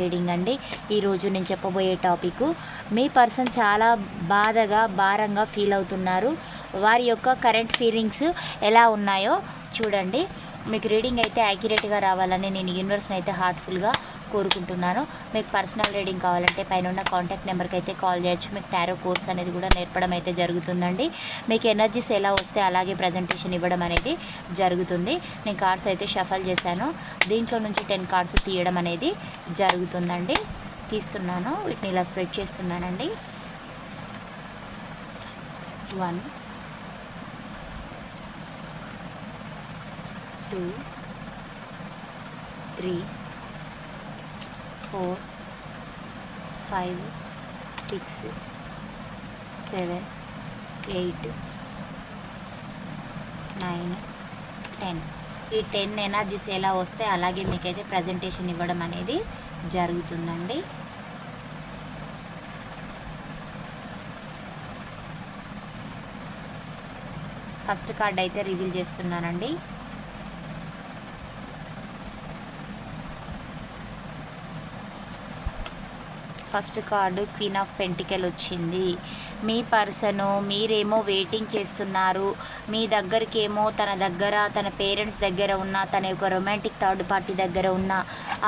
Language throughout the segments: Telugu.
reading అండి. ఈరోజు నేను చెప్పబోయే టాపిక్ మీ పర్సన్ చాలా బాధగా భారంగా ఫీల్ అవుతున్నారు. వారి యొక్క కరెంట్ ఫీలింగ్స్ ఎలా ఉన్నాయో చూడండి. మీకు రీడింగ్ అయితే యాక్యురేట్గా రావాలని నేను యూనివర్స్ని అయితే హార్ట్ఫుల్గా కోరుకుంటున్నాను. మీకు పర్సనల్ రీడింగ్ కావాలంటే పైన ఉన్న కాంటాక్ట్ నెంబర్కి అయితే కాల్ చేయొచ్చు. మీకు టారో కోర్స్ అనేది కూడా నేర్పడం అయితే జరుగుతుందండి. మీకు ఎనర్జీస్ ఎలా వస్తే అలాగే ప్రజెంటేషన్ ఇవ్వడం అనేది జరుగుతుంది. నేను కార్డ్స్ అయితే షఫల్ చేశాను. దీంట్లో నుంచి టెన్ కార్డ్స్ తీయడం అనేది జరుగుతుందండి. తీస్తున్నాను. వీటిని ఇలా స్ప్రెడ్ చేస్తున్నానండి. One two three four five six seven eight nine ten ఈ టెన్ ఎనర్జీస్ ఎలా వస్తే అలాగే మీకైతే ప్రజెంటేషన్ ఇవ్వడం అనేది జరుగుతుందండి. ఫస్ట్ కార్డ్ అయితే రివీల్ చేస్తున్నానండి. First card queen of pentacle వచ్చింది. మీ పర్సను మీరేమో వెయిటింగ్ చేస్తున్నారు. మీ దగ్గరికేమో తన దగ్గర తన పేరెంట్స్ దగ్గర ఉన్న తన యొక్క రొమాంటిక్ థర్డ్ పార్టీ దగ్గర ఉన్న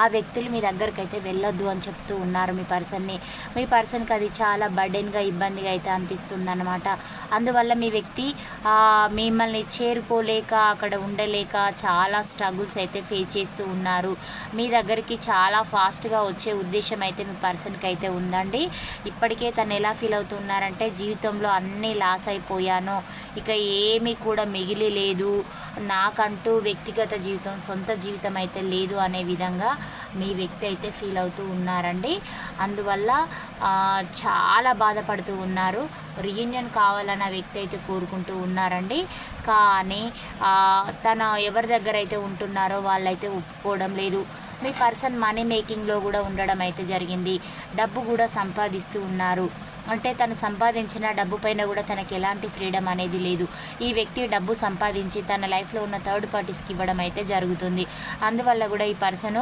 ఆ వ్యక్తులు మీ దగ్గరికి అయితే వెళ్ళొద్దు అని చెప్తూ ఉన్నారు మీ పర్సన్ని. మీ పర్సన్కి అది చాలా బర్డెన్గా ఇబ్బందిగా అయితే అనిపిస్తుంది అనమాట అందువల్ల మీ వ్యక్తి మిమ్మల్ని చేరుకోలేక అక్కడ ఉండలేక చాలా స్ట్రగుల్స్ అయితే ఫేస్ చేస్తూ ఉన్నారు. మీ దగ్గరికి చాలా ఫాస్ట్గా వచ్చే ఉద్దేశం అయితే మీ పర్సన్కి అయితే ఉందండి. ఇప్పటికే తను ఎలా ఫీల్ అవుతున్నారంటే జీవితంలో అన్నీ లాస్ అయిపోయాను. ఇక ఏమీ కూడా మిగిలి లేదు. నాకంటూ వ్యక్తిగత జీవితం సొంత జీవితం అయితే లేదు అనే విధంగా మీ వ్యక్తి అయితే ఫీల్ అవుతూ ఉన్నారండి. అందువల్ల చాలా బాధపడుతూ ఉన్నారు. రీయూనియన్ కావాలన్న వ్యక్తి అయితే కోరుకుంటూ ఉన్నారండి. కానీ తన ఎవరి దగ్గర అయితే ఉంటున్నారో వాళ్ళైతే ఒప్పుకోవడం లేదు. మీ పర్సన్ మనీ మేకింగ్లో కూడా ఉండడం అయితే జరిగింది. డబ్బు కూడా సంపాదిస్తూ ఉన్నారు. అంటే తను సంపాదించిన డబ్బు పైన కూడా తనకి ఎలాంటి ఫ్రీడమ్ అనేది లేదు. ఈ వ్యక్తి డబ్బు సంపాదించి తన లైఫ్లో ఉన్న థర్డ్ పార్టీస్కి ఇవ్వడం అయితే జరుగుతుంది. అందువల్ల కూడా ఈ పర్సన్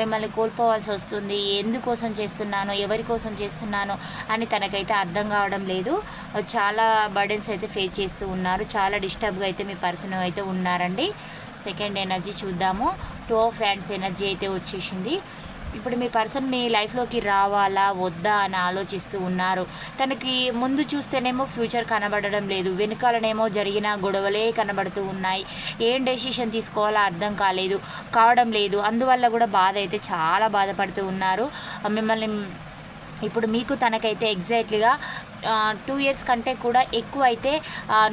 మిమ్మల్ని కోల్పోవాల్సి వస్తుంది. ఎందుకోసం చేస్తున్నాను ఎవరి కోసం చేస్తున్నాను అని తనకైతే అర్థం కావడం లేదు. చాలా బర్డెన్స్ అయితే ఫేస్ చేస్తూ ఉన్నారు. చాలా డిస్టర్బ్గా అయితే మీ పర్సన్ అయితే ఉన్నారండి. సెకండ్ ఎనర్జీ చూద్దాము. టూ ఆఫ్ హ్యాండ్స్ ఎనర్జీ అయితే వచ్చేసింది. ఇప్పుడు మీ పర్సన్ మీ లైఫ్లోకి రావాలా వద్దా అని ఆలోచిస్తూ ఉన్నారు. తనకి ముందు చూస్తేనేమో ఫ్యూచర్ కనబడడం లేదు. వెనుకాలనేమో జరిగిన గొడవలే కనబడుతూ ఉన్నాయి. ఏం డెసిషన్ తీసుకోవాలో అర్థం కాలేదు కావడం లేదు. అందువల్ల కూడా బాధ అయితే చాలా బాధపడుతూ ఉన్నారు. మిమ్మల్ని ఇప్పుడు మీకు తనకైతే ఎగ్జాక్ట్లీగా టూ ఇయర్స్ కంటే కూడా ఎక్కువ అయితే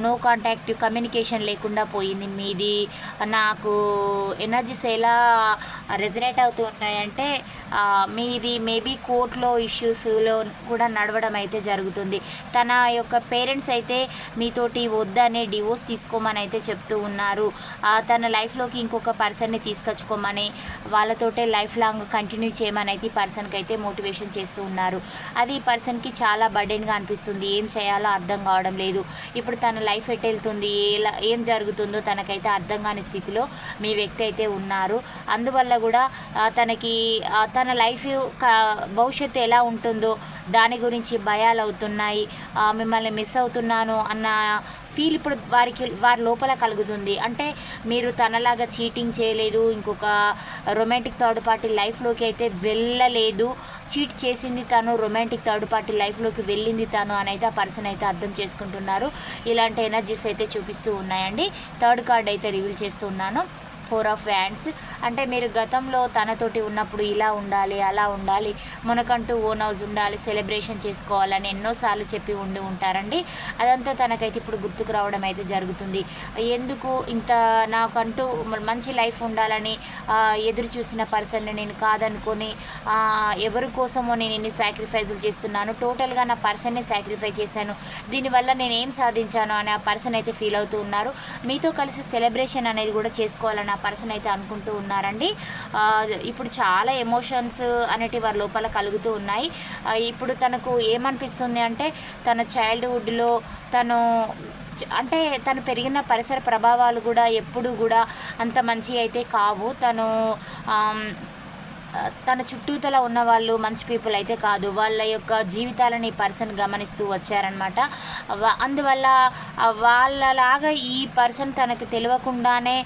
నో కాంటాక్ట్ కమ్యూనికేషన్ లేకుండా పోయింది. మీది నాకు ఎనర్జీస్ ఎలా రెజనేట్ అవుతూ ఉన్నాయంటే మీది మేబీ కోర్టులో ఇష్యూస్లో కూడా నడవడం అయితే జరుగుతుంది. తన యొక్క పేరెంట్స్ అయితే మీతోటి వద్దనే డివోర్స్ తీసుకోమని అయితే చెప్తూ ఉన్నారు. తన లైఫ్లోకి ఇంకొక పర్సన్ని తీసుకొచ్చుకోమని వాళ్ళతోటే లైఫ్ లాంగ్ కంటిన్యూ చేయమని అయితే ఈ పర్సన్కి అయితే మోటివేషన్ చేస్తూ ఉన్నారు. అది ఈ పర్సన్కి చాలా బర్డెన్గా అనిపిస్తుంది. ఏం చేయాలో అర్థం కావడం లేదు. ఇప్పుడు తన లైఫ్ ఎట్ వెళ్తుంది? ఎలా ఏం జరుగుతుందో తనకైతే అర్థం కాని స్థితిలో మీ వ్యక్తి అయితే ఉన్నారు. అందువల్ల కూడా తనకి తన లైఫ్ భవిష్యత్తు ఎలా ఉంటుందో దాని గురించి భయాలు అవుతున్నాయి మిమ్మల్ని మిస్ అవుతున్నాను అన్న ఫీల్ ఇప్పుడు వారికి వారి లోపల కలుగుతుంది. అంటే మీరు తనలాగా చీటింగ్ చేయలేదు ఇంకొక రొమాంటిక్ థర్డ్ పార్టీ లైఫ్లోకి అయితే వెళ్ళలేదు. చీట్ చేసింది తను రొమాంటిక్ థర్డ్ పార్టీ లైఫ్లోకి వెళ్ళింది తను అని అయితే ఆ పర్సన్ అయితే అర్థం చేసుకుంటున్నారు. ఇలాంటి ఎనర్జీస్ అయితే చూపిస్తూ ఉన్నాయండి. థర్డ్ కార్డ్ అయితే రివీల్ చేస్తూ ఉన్నాను. ఫోర్ ఆఫ్ వ్యాండ్స్ అంటే మీరు గతంలో తనతోటి ఉన్నప్పుడు ఇలా ఉండాలి అలా ఉండాలి మనకంటూ ఓన్ హౌస్ ఉండాలి సెలబ్రేషన్ చేసుకోవాలని ఎన్నోసార్లు చెప్పి ఉండి ఉంటారండి. అదంతా తనకైతే ఇప్పుడు గుర్తుకు రావడం అయితే జరుగుతుంది. ఎందుకు ఇంత నాకంటూ మంచి లైఫ్ ఉండాలని ఎదురు చూసిన పర్సన్ని నేను కాదనుకొని ఎవరి కోసమో నేను ఎన్ని సాక్రిఫైజులు చేస్తున్నాను టోటల్గా నా పర్సన్నే సాక్రిఫై చేశాను దీనివల్ల నేను ఏం సాధించాను అని ఆ పర్సన్ అయితే ఫీల్ అవుతూ ఉన్నారు. మీతో కలిసి సెలబ్రేషన్ అనేది కూడా చేసుకోవాలని పర్సన్ అయితే అనుకుంటూ ఉన్నారండి. ఇప్పుడు చాలా ఎమోషన్స్ అనేటివి వారి లోపల కలుగుతూ ఉన్నాయి. ఇప్పుడు తనకు ఏమనిపిస్తుంది అంటే తన చైల్డ్హుడ్లో తను అంటే తను పెరిగిన పరిసర ప్రభావాలు కూడా ఎప్పుడు కూడా అంత మంచి అయితే కావు. తను తన చుట్టూతల ఉన్న వాళ్ళు మంచి పీపుల్ అయితే కాదు. వాళ్ళ యొక్క జీవితాలని పర్సన్ గమనిస్తూ వచ్చారనమాట అందువల్ల వాళ్ళలాగా ఈ పర్సన్ తనకు తెలియకుండానే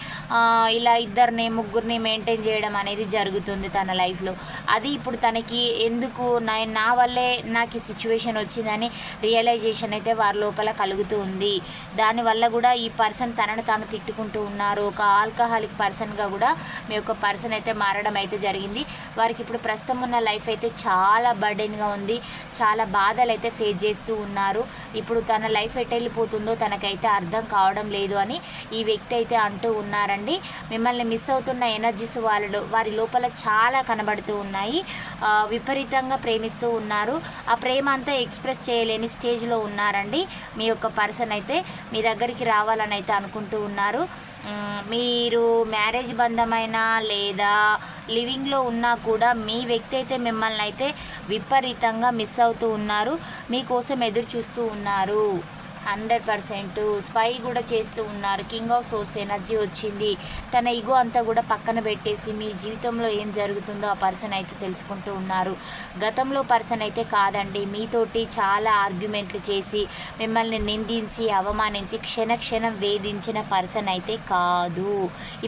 ఇలా ఇద్దరిని ముగ్గురిని మెయింటైన్ చేయడం అనేది జరుగుతుంది తన లైఫ్లో అది ఇప్పుడు తనకి ఎందుకు నా నా వల్లే నాకు ఈ సిచ్యువేషన్ వచ్చిందని రియలైజేషన్ అయితే వారి లోపల కలుగుతూ ఉంది. దానివల్ల కూడా ఈ పర్సన్ తనను తాను తిట్టుకుంటూ ఉన్నారు. ఒక ఆల్కహాలిక్ పర్సన్గా కూడా మీ యొక్క పర్సన్ అయితే మారడం అయితే జరిగింది. వారికి ఇప్పుడు ప్రస్తుతం ఉన్న లైఫ్ అయితే చాలా బర్డెన్గా ఉంది. చాలా బాధలు అయితే ఫేస్ చేస్తూ ఉన్నారు. ఇప్పుడు తన లైఫ్ ఎట్ వెళ్ళిపోతుందో తనకైతే అర్థం కావడం లేదు అని ఈ వ్యక్తి అయితే అంటూ ఉన్నారండి. మిమ్మల్ని మిస్ అవుతున్న ఎనర్జీస్ వాళ్ళు వారి లోపల చాలా కనబడుతూ ఉన్నాయి. విపరీతంగా ప్రేమిస్తూ ఉన్నారు. ఆ ప్రేమ అంతా ఎక్స్ప్రెస్ చేయలేని స్టేజ్లో ఉన్నారండి. మీ యొక్క పర్సన్ అయితే మీ దగ్గరికి రావాలని అయితే అనుకుంటూ ఉన్నారు. మీరు మ్యారేజ్ బంధమైనా లేదా లివింగ్లో ఉన్నా కూడా మీ వ్యక్తి అయితే మిమ్మల్ని అయితే విపరీతంగా మిస్ అవుతూ ఉన్నారు. మీకోసం ఎదురు చూస్తూ ఉన్నారు. హండ్రెడ్ పర్సెంట్ స్పై కూడా చేస్తూ ఉన్నారు. కింగ్ ఆఫ్ సోర్స్ ఎనర్జీ వచ్చింది. తన ఇగో అంతా కూడా పక్కన పెట్టేసి మీ జీవితంలో ఏం జరుగుతుందో ఆ పర్సన్ అయితే తెలుసుకుంటూ ఉన్నారు. గతంలో పర్సన్ అయితే కాదండి మీతోటి చాలా ఆర్గ్యుమెంట్లు చేసి మిమ్మల్ని నిందించి అవమానించి క్షణ క్షణం వేధించిన పర్సన్ అయితే కాదు.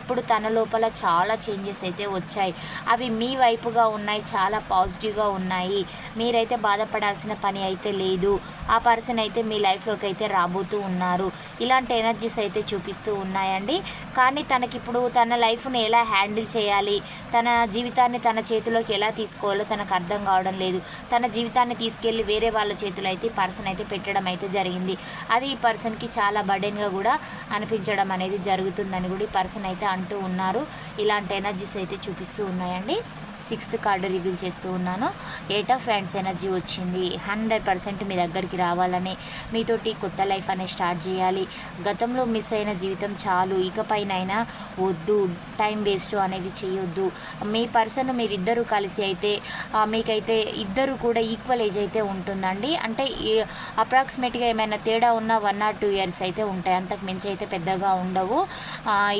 ఇప్పుడు తన లోపల చాలా చేంజెస్ అయితే వచ్చాయి. అవి మీ వైపుగా ఉన్నాయి చాలా పాజిటివ్గా ఉన్నాయి. మీరైతే బాధపడాల్సిన పని అయితే లేదు. ఆ పర్సన్ అయితే మీ లైఫ్లోకి అయితే రాబోతూ ఉన్నారు. ఇలాంటి ఎనర్జీస్ అయితే చూపిస్తూ ఉన్నాయండి. కానీ తనకిప్పుడు తన లైఫ్ని ఎలా హ్యాండిల్ చేయాలి? తన జీవితాన్ని తన చేతిలోకి ఎలా తీసుకోవాలో తనకు అర్థం కావడం లేదు. తన జీవితాన్ని తీసుకెళ్ళి వేరే వాళ్ళ చేతిలో అయితే పర్సన్ అయితే పెట్టడం అయితే జరిగింది. అది ఈ పర్సన్కి చాలా బర్డెన్గా కూడా అనిపించడం అనేది జరుగుతుందని కూడా ఈ పర్సన్ అయితే అంటూ ఉన్నారు. ఇలాంటి ఎనర్జీస్ అయితే చూపిస్తూ ఉన్నాయండి. సిక్స్త్ కార్డు రివీల్ చేస్తూ ఉన్నాను. ఎయిట్ ఆఫ్ హ్యాండ్స్ ఎనర్జీ వచ్చింది. హండ్రెడ్ పర్సెంట్ మీ దగ్గరికి రావాలని మీతోటి కొత్త లైఫ్ అనేది స్టార్ట్ చేయాలి. గతంలో మిస్ అయిన జీవితం చాలు. ఇకపైనైనా వద్దు టైం వేస్ట్ అనేది చేయొద్దు. మీ పర్సన్ మీరిద్దరూ కలిసి అయితే మీకైతే ఇద్దరు కూడా ఈక్వల్ ఏజ్ అయితే ఉంటుందండి. అంటే అప్రాక్సిమేట్గా ఏమైనా తేడా ఉన్న వన్ ఆర్ టూ ఇయర్స్ అయితే ఉంటాయి. అంతకు మించి అయితే పెద్దగా ఉండవు.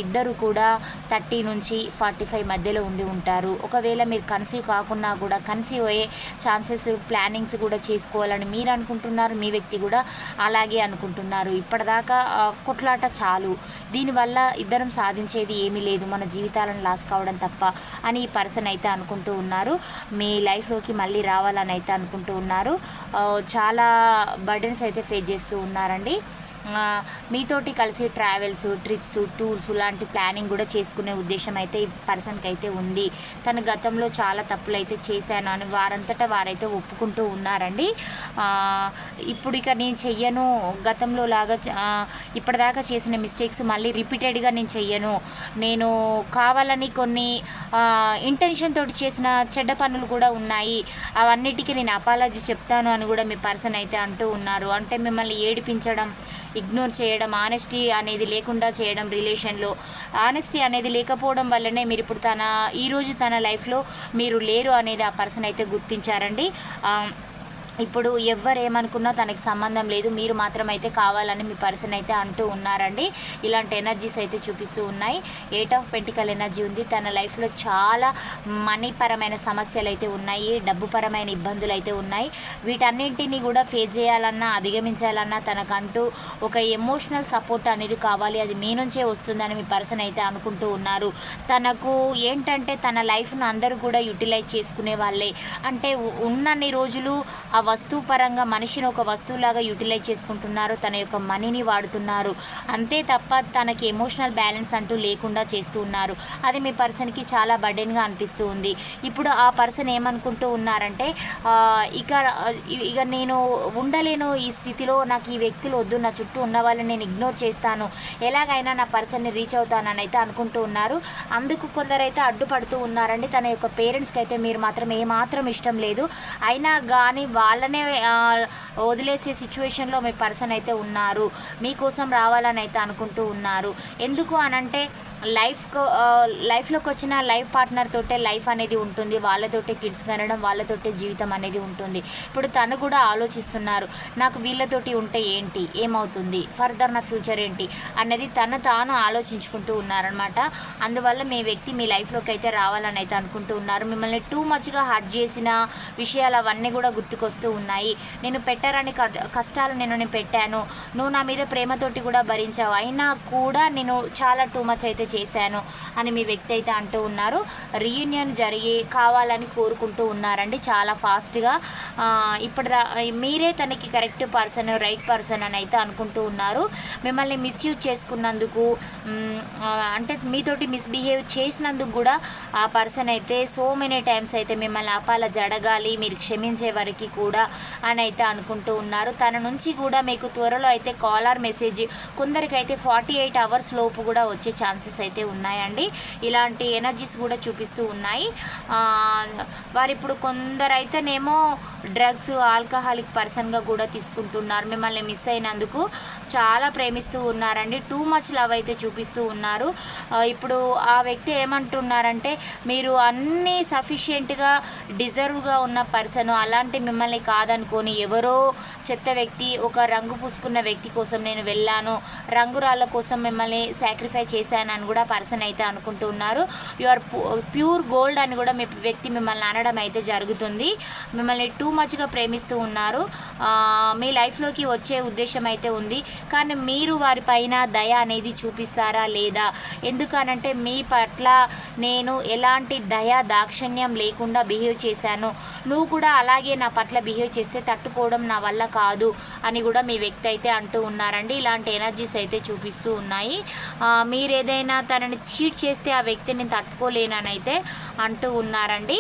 ఇద్దరు కూడా థర్టీ నుంచి ఫార్టీ ఫైవ్ మధ్యలో ఉండి ఉంటారు. ఒకవేళ మీరు కన్సీవ్ కాకున్నా కూడా కన్సీవ్ అయ్యే ఛాన్సెస్ ప్లానింగ్స్ కూడా చేసుకోవాలని మీరు అనుకుంటున్నారు మీ వ్యక్తి కూడా అలాగే అనుకుంటున్నారు. ఇప్పటిదాకా కొట్లాట చాలు. దీనివల్ల ఇద్దరం సాధించేది ఏమీ లేదు. మన జీవితాలను లాస్ కావడం తప్ప అని ఈ పర్సన్ అయితే అనుకుంటూ ఉన్నారు. మీ లైఫ్లోకి మళ్ళీ రావాలని అయితే అనుకుంటూ ఉన్నారు. చాలా బర్డెన్స్ అయితే ఫేస్ చేస్తూ ఉన్నారండి. మీతోటి కలిసి ట్రావెల్స్ ట్రిప్స్ టూర్స్ లాంటి ప్లానింగ్ కూడా చేసుకునే ఉద్దేశం అయితే ఈ పర్సన్కి అయితే ఉంది. తన గతంలో చాలా తప్పులు అయితే చేశాను అని వారంతటా వారైతే ఒప్పుకుంటూ ఉన్నారండి. ఇప్పుడు ఇక నేను చెయ్యను. గతంలో లాగా ఇప్పటిదాకా చేసిన మిస్టేక్స్ మళ్ళీ రిపీటెడ్గా నేను చెయ్యను. నేను కావాలని కొన్ని ఇంటెన్షన్ తోటి చేసిన చెడ్డ పనులు కూడా ఉన్నాయి. అవన్నిటికీ నేను అపాలజీ చెప్తాను అని కూడా మీ పర్సన్ అయితే అంటూ ఉన్నారు. అంటే మిమ్మల్ని ఏడిపించడం ఇగ్నోర్ చేయడం ఆనెస్టీ అనేది లేకుండా చేయడం రిలేషన్లో. ఆనెస్టీ అనేది లేకపోవడం వల్లనే మీరు ఇప్పుడు తన ఈరోజు తన లైఫ్లో మీరు లేరు అనేది ఆ పర్సన్ అయితే గుర్తించారండి. ఇప్పుడు ఎవరు ఏమనుకున్నా తనకి సంబంధం లేదు మీరు మాత్రం అయితే కావాలని మీ పర్సన్ అయితే అంటూ ఉన్నారండి. ఇలాంటి ఎనర్జీస్ అయితే చూపిస్తూ ఉన్నాయి. ఎయిట్ ఆఫ్ పెంటికల్ ఎనర్జీ ఉంది. తన లైఫ్లో చాలా మనీ పరమైన సమస్యలు అయితే ఉన్నాయి డబ్బు పరమైన ఇబ్బందులు అయితే ఉన్నాయి. వీటన్నింటినీ కూడా ఫేస్ చేయాలన్నా అధిగమించాలన్నా తనకంటూ ఒక ఎమోషనల్ సపోర్ట్ అనేది కావాలి. అది మీ నుంచే వస్తుందని మీ పర్సన్ అయితే అనుకుంటూ ఉన్నారు. తనకు ఏంటంటే తన లైఫ్ను అందరూ కూడా యూటిలైజ్ చేసుకునే వాళ్ళే. అంటే ఉన్నన్ని రోజులు వస్తువు పరంగా మనిషిని ఒక వస్తువులాగా యూటిలైజ్ చేసుకుంటున్నారు. తన యొక్క మనీని వాడుతున్నారు. అంతే తప్ప తనకి ఎమోషనల్ బ్యాలెన్స్ అంటూ లేకుండా చేస్తూ ఉన్నారు. అది మీ పర్సన్కి చాలా బర్డెన్గా అనిపిస్తూ ఉంది. ఇప్పుడు ఆ పర్సన్ ఏమనుకుంటూ ఉన్నారంటే ఇక ఇక నేను ఉండలేను ఈ స్థితిలో. నాకు ఈ వ్యక్తులు వద్దు. నా చుట్టూ ఉన్న వాళ్ళని నేను ఇగ్నోర్ చేస్తాను. ఎలాగైనా నా పర్సన్ని రీచ్ అవుతానని అయితే అనుకుంటూ ఉన్నారు. అందుకు కొందరైతే అడ్డుపడుతూ ఉన్నారండి. తన యొక్క పేరెంట్స్కి అయితే మీరు మాత్రం ఏమాత్రం ఇష్టం లేదు. అయినా కానీ వాళ్ళనే వదిలేసే సిచ్యువేషన్లో మీ పర్సన్ అయితే ఉన్నారు. మీకోసం రావాలని అయితే అనుకుంటూ ఉన్నారు. ఎందుకు అనంటే లైఫ్కు లైఫ్లోకి వచ్చిన లైఫ్ పార్ట్నర్ తోటే లైఫ్ అనేది ఉంటుంది. వాళ్ళతోటే కిడ్స్ కనడం వాళ్ళతోటే జీవితం అనేది ఉంటుంది. ఇప్పుడు తను కూడా ఆలోచిస్తున్నారు నాకు వీళ్ళతోటి ఉంటే ఏంటి? ఏమవుతుంది? ఫర్దర్ నా ఫ్యూచర్ ఏంటి? అనేది తను తాను ఆలోచించుకుంటూ ఉన్నారనమాట అందువల్ల మీ వ్యక్తి మీ లైఫ్లోకి అయితే రావాలని అయితే అనుకుంటూ ఉన్నారు. మిమ్మల్ని టూ మచ్గా హర్ట్ చేసిన విషయాలు అవన్నీ కూడా గుర్తుకొస్తూ ఉన్నాయి. నేను పెట్టారని కష్టాలు నేను నేను పెట్టాను. నువ్వు నా మీద ప్రేమతోటి కూడా భరించావు. అయినా కూడా నేను చాలా టూ మచ్ అయితే చేశాను అని మీ వ్యక్తి అయితే అంటూ ఉన్నారు. రీయూనియన్ జరిగి కావాలని కోరుకుంటూ ఉన్నారండి. చాలా ఫాస్ట్గా ఇప్పుడు మీరే తనకి కరెక్ట్ పర్సన్ రైట్ పర్సన్ అని అయితే అనుకుంటూ ఉన్నారు. మిమ్మల్ని మిస్యూజ్ చేసుకున్నందుకు అంటే మీతోటి మిస్బిహేవ్ చేసినందుకు కూడా ఆ పర్సన్ అయితే సో మెనీ టైమ్స్ అయితే మిమ్మల్ని అపాల జడగాలి మీరు క్షమించే వరకు కూడా అని అయితే అనుకుంటూ ఉన్నారు. తన నుంచి కూడా మీకు త్వరలో అయితే కాలర్ మెసేజ్ కొందరికైతే ఫార్టీ ఎయిట్ అవర్స్ లోపు కూడా వచ్చే ఛాన్సెస్ అయితే ఉన్నాయండి. ఇలాంటి ఎనర్జీస్ కూడా చూపిస్తూ ఉన్నాయి. వారు ఇప్పుడు కొందరైతేనేమో డ్రగ్స్ ఆల్కహాలిక్ పర్సన్గా కూడా తీసుకుంటున్నారు. మిమ్మల్ని మిస్ అయినందుకు చాలా ప్రేమిస్తూ ఉన్నారండి. టూ మచ్ లవ్ అయితే చూపిస్తూ ఉన్నారు. ఇప్పుడు ఆ వ్యక్తి ఏమంటున్నారంటే మీరు అన్నీ సఫిషియెంట్గా డిజర్వ్గా ఉన్న పర్సన్ అలాంటి మిమ్మల్ని కాదనుకొని ఎవరో చెత్త వ్యక్తి ఒక రంగు పూసుకున్న వ్యక్తి కోసం నేను వెళ్ళాను. రంగురాళ్ళ కోసం మిమ్మల్ని సాక్రిఫై చేశానని కూడా పర్సన్ అయితే అనుకుంటూ ఉన్నారు. యు ఆర్ ప్యూర్ గోల్డ్ అని కూడా మీ వ్యక్తి మిమ్మల్ని అనడం అయితే జరుగుతుంది. మిమ్మల్ని టూ మచ్గా ప్రేమిస్తూ ఉన్నారు. మీ లైఫ్లోకి వచ్చే ఉద్దేశం అయితే ఉంది. కానీ మీరు వారిపైన దయ అనేది చూపిస్తారా లేదా? ఎందుకనంటే మీ పట్ల నేను ఎలాంటి దయ దాక్షణ్యం లేకుండా బిహేవ్ చేశాను. నువ్వు కూడా అలాగే నా పట్ల బిహేవ్ చేస్తే తట్టుకోవడం నా వల్ల కాదు అని కూడా మీ వ్యక్తి అయితే అంటూ ఉన్నారండి. ఇలాంటి ఎనర్జీస్ అయితే చూపిస్తూ ఉన్నాయి. మీరు ఏదైనా తనని చీట్ చేస్తే ఆ వ్యక్తిని నేను తట్టుకోలేననైతే అంటూ ఉన్నారండి.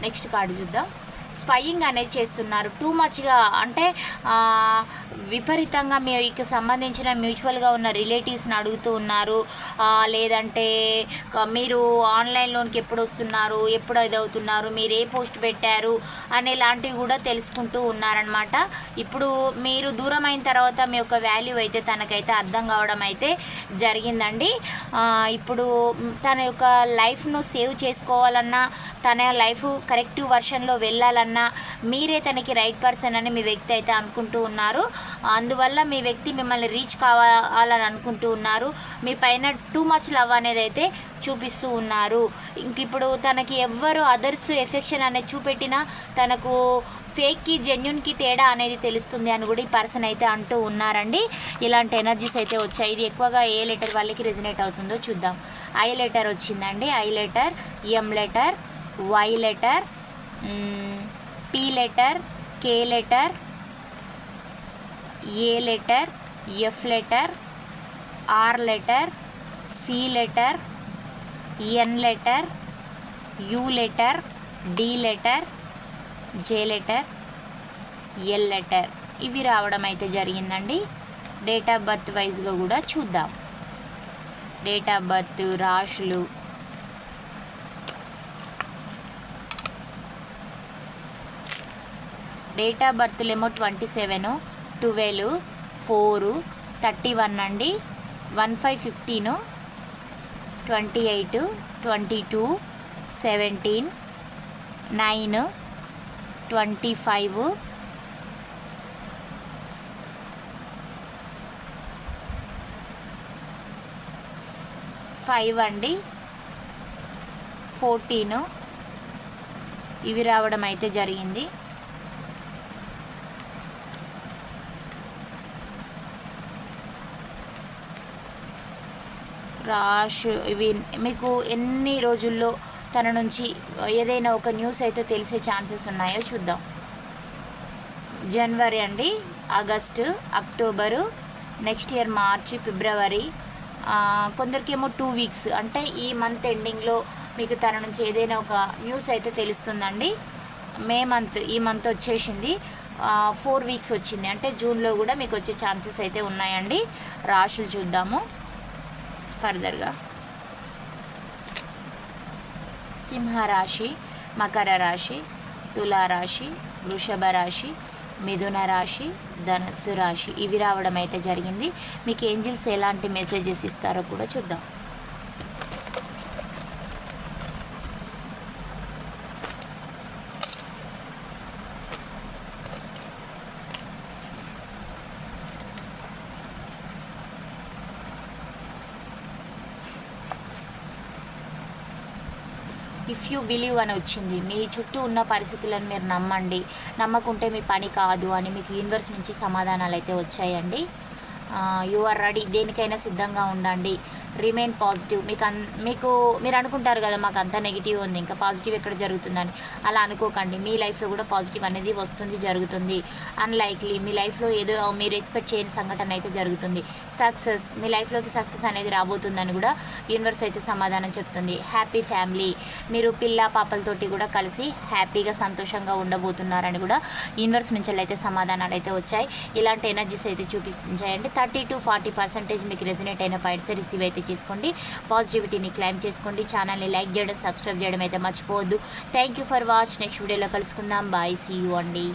నెక్స్ట్ కార్డు చూద్దాం. స్పయింగ్ అనేది చేస్తున్నారు. టూ మచ్గా అంటే విపరీతంగా మీకు సంబంధించిన మ్యూచువల్గా ఉన్న రిలేటివ్స్ని అడుగుతూ ఉన్నారు. లేదంటే మీరు మీరు ఆన్లైన్లోనికి ఎప్పుడు వస్తున్నారు? ఎప్పుడు ఇది అవుతున్నారు మీరు ఏ పోస్ట్ పెట్టారు? అనేలాంటివి కూడా తెలుసుకుంటూ ఉన్నారనమాట ఇప్పుడు మీరు దూరం అయిన తర్వాత మీ యొక్క వాల్యూ అయితే తనకైతే అర్థం కావడం అయితే జరిగిందండి. ఇప్పుడు తన యొక్క లైఫ్ను సేవ్ చేసుకోవాలన్నా తన లైఫ్ కరెక్ట్ వర్షన్లో వెళ్ళాలన్నా మీరే తనకి రైట్ పర్సన్ అని మీ వ్యక్తి అయితే అనుకుంటూ ఉన్నారు. అందువల్ల మీ వ్యక్తి మిమ్మల్ని రీచ్ కావాలని అనుకుంటూ ఉన్నారు. మీ పైన టూ మచ్ లవ్ అనేది అయితే చూపిస్తూ ఉన్నారు. ఇంక ఇప్పుడు తనకి ఎవ్వరు అదర్స్ ఎఫెక్షన్ అనేది చూపెట్టినా తనకు ఫేక్కి జెన్యున్కి తేడా అనేది తెలుస్తుంది అని కూడా ఈ పర్సన్ అయితే అంటూ ఉన్నారండి. ఇలాంటి ఎనర్జీస్ అయితే వచ్చాయి. ఇది ఎక్కువగా ఏ లెటర్ వాళ్ళకి రెజినేట్ అవుతుందో చూద్దాం. ఐ లెటర్ వచ్చిందండి. I letter M letter Y letter P letter K letter A letter F letter R letter C letter N letter U letter D letter J letter L letter. ఇవి రావడం అయితే జరిగిందండి. డేట్ ఆఫ్ బర్త్ వైజ్గా కూడా చూద్దాం. డేట్ ఆఫ్ బర్త్ రాశులు. Date of బర్త్లేమో twenty seven twelve four thirty one అండి. One five fifteen twenty eight twenty two seventeen nine twenty five. Five అండి. ఫోర్టీన్. ఇవి రావడం అయితే జరిగింది. రాష్ ఇవి మీకు ఎన్ని రోజుల్లో తన నుంచి ఏదైనా ఒక న్యూస్ అయితే తెలిసే ఛాన్సెస్ ఉన్నాయో చూద్దాం. జనవరి అండి ఆగస్టు అక్టోబరు నెక్స్ట్ ఇయర్ మార్చి ఫిబ్రవరి. కొందరికేమో టూ వీక్స్ అంటే ఈ మంత్ ఎండింగ్లో మీకు తన నుంచి ఏదైనా ఒక న్యూస్ అయితే తెలుస్తుందండి. మే మంత్ ఈ మంత్ వచ్చేసింది. ఫోర్ వీక్స్ వచ్చింది అంటే జూన్లో కూడా మీకు వచ్చే ఛాన్సెస్ అయితే ఉన్నాయండి. రాశులు చూద్దాము. ఫర్దర్గా? సింహరాశి మకర రాశి తులారాశి వృషభ రాశి మిథున రాశి ధనస్సు రాశి. ఇవి రావడం అయితే జరిగింది. మీకు ఏంజిల్స్ ఎలాంటి మెసేజెస్ ఇస్తారో కూడా చూద్దాం. ఇఫ్ యూ బిలీవ్ అని వచ్చింది. మీ చుట్టూ ఉన్న పరిస్థితులను మీరు నమ్మండి. నమ్మకుంటే మీ పని కాదు అని మీకు యూనివర్స్ నుంచి సమాధానాలు అయితే వచ్చాయండి యు ఆర్ రెడీ దేనికైనా సిద్ధంగా ఉండండి. రిమైన్ పాజిటివ్ మీకు అన్ మీకు మీరు అనుకుంటారు కదా మాకు అంతా నెగిటివ్ ఉంది ఇంకా పాజిటివ్ ఎక్కడ జరుగుతుందని. అలా అనుకోకండి. మీ లైఫ్లో కూడా పాజిటివ్ అనేది వస్తుంది జరుగుతుంది. అన్లైక్లీ మీ లైఫ్లో ఏదో మీరు ఎక్స్పెక్ట్ చేయని సంఘటన అయితే జరుగుతుంది. సక్సెస్ మీ లైఫ్లోకి సక్సెస్ అనేది రాబోతుందని కూడా యూనివర్స్ అయితే సమాధానం చెప్తుంది. హ్యాపీ ఫ్యామిలీ మీరు పిల్ల పాపలతోటి కూడా కలిసి హ్యాపీగా సంతోషంగా ఉండబోతున్నారని కూడా యూనివర్స్ నుంచి అయితే సమాధానాలు అయితే వచ్చాయి. ఇలాంటి ఎనర్జీస్ అయితే చూపించాయండి. థర్టీ టు ఫార్టీ పర్సెంటేజ్ మీకు రెజినేట్ అయిన పాయింట్స్ రిసీవ్ అయితే చేసుకోండి. పాజిటివిటీని క్లైమ్ చేసుకోండి. ఛానల్ని లైక్ చేయడం సబ్స్క్రైబ్ చేయడం అయితే మర్చిపోవద్దు. Thank you for watch next వీడియోలో కలుసుకుందాం. బాయ్ సీ యూ అండి.